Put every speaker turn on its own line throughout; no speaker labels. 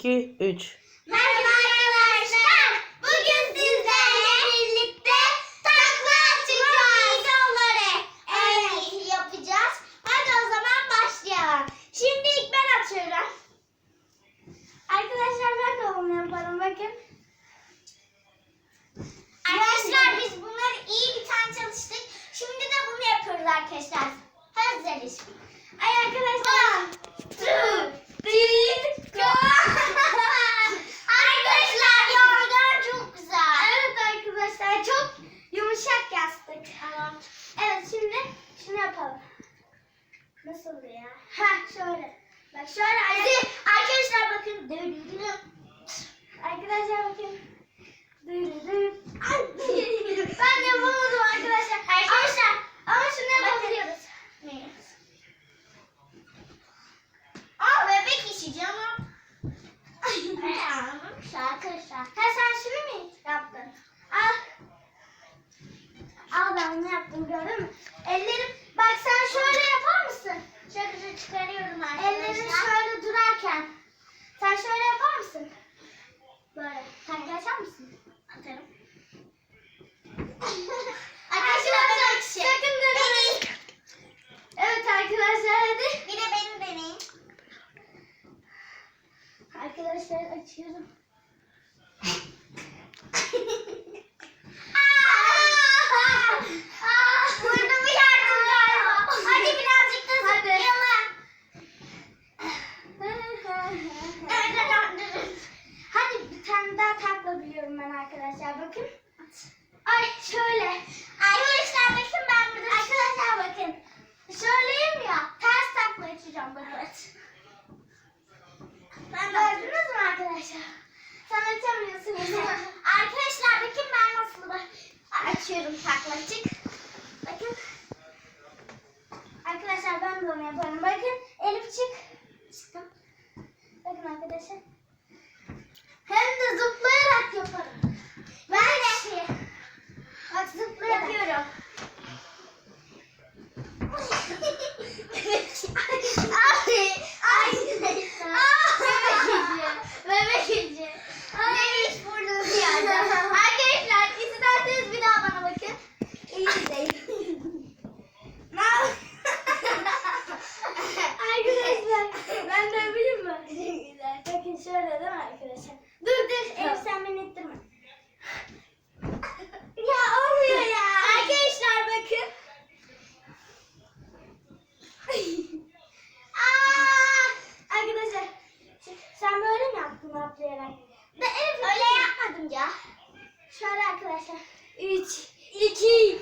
2, 3.
ben yaptım gördün mü? Ellerim bak sen şöyle yapar mısın? Şöyle çıkarıyorum arkadaşlar. Ellerin şöyle durarken. Sen şöyle yapar mısın? Böyle. ben de onu yaparım. Bakın Elif çık. Çıktım. Bakın arkadaşlar. Hem de zıplayarak yaparım. Ben de. Bak zıplayarak. Yapıyorum. Arkadaşlar ben de bileyim mi? Güzel. Bakın şöyle değil mi arkadaşlar? Dur dur. Elif sen beni ittirme. ya olmuyor ya. Arkadaşlar bakın. Aa, arkadaşlar sen böyle mi yaptın atlayarak? Ben Elif öyle yapmadım ya. Şöyle arkadaşlar. 3, 2,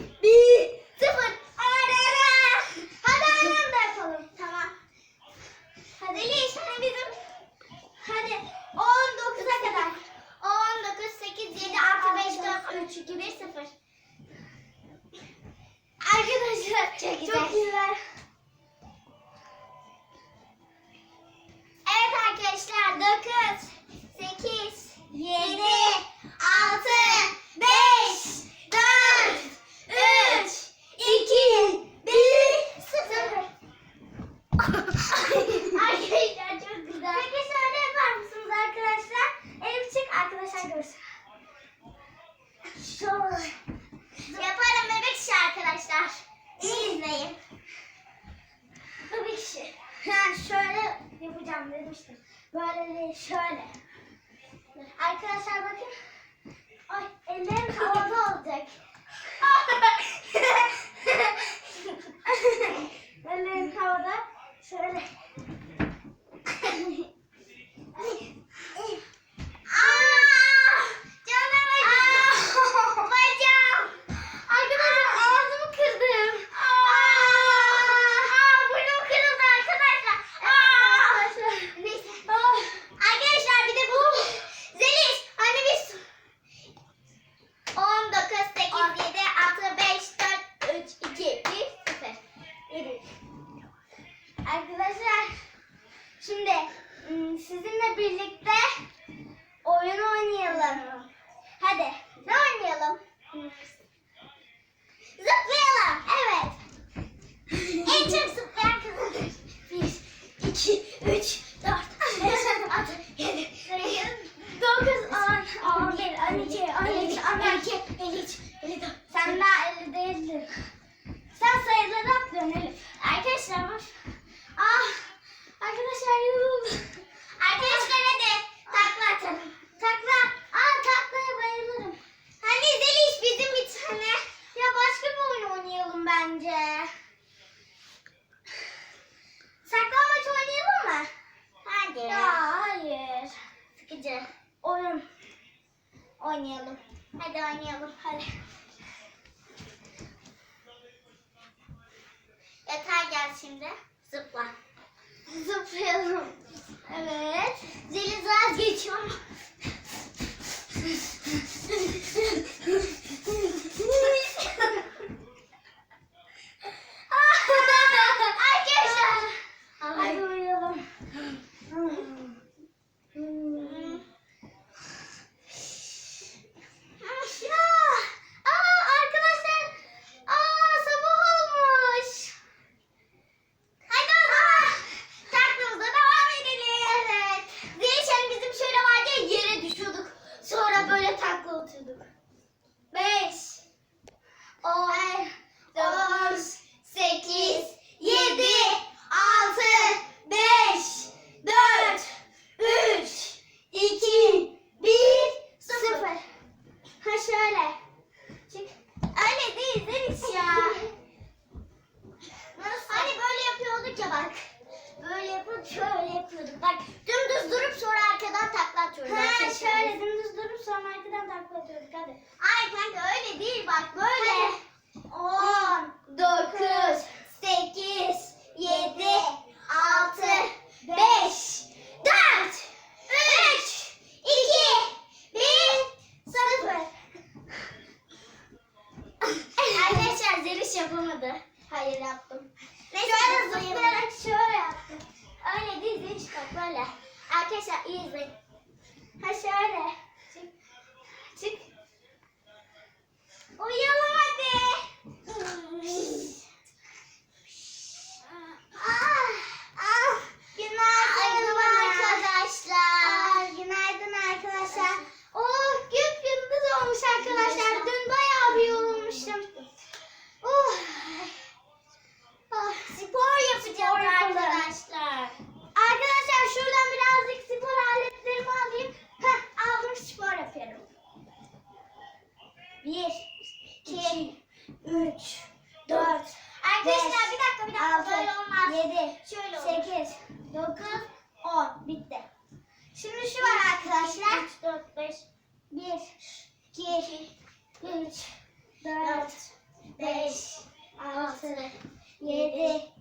Tigers. Şu... Yaparım bebek işi arkadaşlar. İzleyin. Bebek işi. Yani şöyle yapacağım demiştim. Böyle değil şöyle. Arkadaşlar bakın. dönelim. Arkadaşlar bak. Ah. Arkadaşlar yoruldum. Arkadaşlar hadi. Takla atalım. Takla. Aa taklaya bayılırım. Hani Zeliş bizim bir tane. Ya başka bir oyun oynayalım bence. Saklambaç oynayalım mı? Hayır. Ya hayır. Sıkıcı. Oyun
oynayalım. Hadi oynayalım. Hadi. ಅಂದ್ರೆ sonra arkadan takla atıyorduk hadi. Ay kanka öyle değil bak böyle. 10, 9, 8, 7, 6, 5, 4, 3, 2, 1, 0. Arkadaşlar Zeliş yapamadı. Hayır yaptım. Şöyle zıplayarak şöyle yaptım. Öyle değil Zeliş bak böyle. Arkadaşlar iyi izleyin. Ha şöyle. 2, 3, 4, Arkadaşlar bir dakika bir dakika altı, böyle olmaz. 7, Şöyle 8, 9, 10. Bitti. Şimdi şu var arkadaşlar. 3, 4, 5, 1, 2, 3, 4, 5, 6, 7,